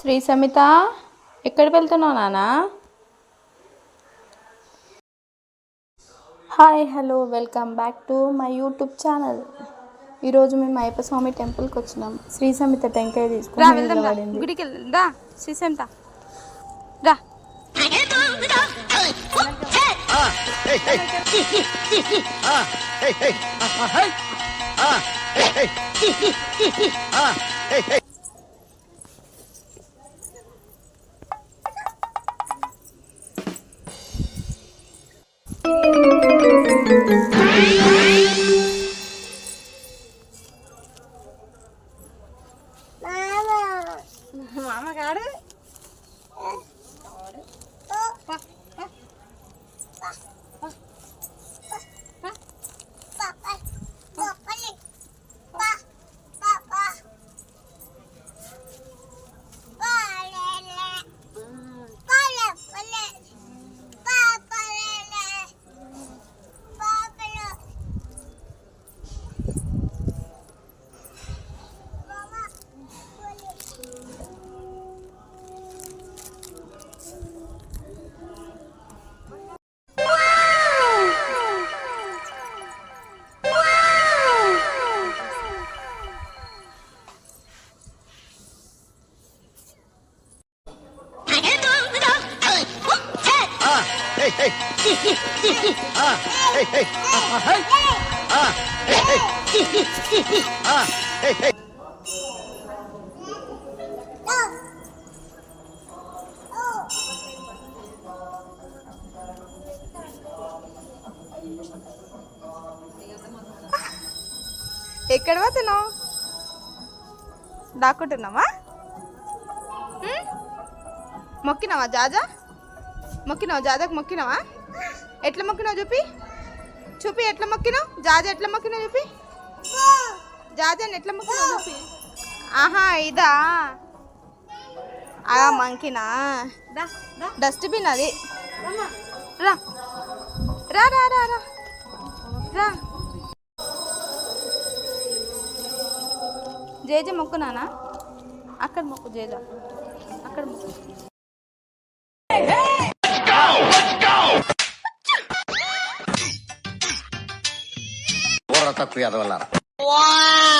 శ్రీ సమిత ఎక్కడికి వెళ్తున్నావు నానా hi hello welcome back to my YouTube channel ఈరోజు మేము అయ్యప్ప స్వామి టెంపుల్కి వచ్చినాం శ్రీ సమిత టెంకాయ రా తీసుకుని వెళ్దాం రా నిలబడింది గుడికి వెళ్దాం రా శ్రీశంత రా మామగాడు ఎక్కడ పోతున్నావు? దాక్కుంటున్నావా? మొక్కినావా జాజా? మొక్కినావా? జాజాకు మొక్కినావా? ఎట్లా మొక్కినావు చూపి? చూపి ఎట్లా మొక్కినావు? జాజా ఎట్లా మొక్కినావు చూపి? జాజాని ఎట్లా మొక్కినావు చూపి? ఆహా ఇదా. ఆ మంకినా డస్ట్బిన్ అది. రా. రా రా రా రా. రా. జేజ మొక్కు నానా అక్కడ మొక్కు జేజ. అక్కడ మొక్కు. Ahora está cuidado, Lara.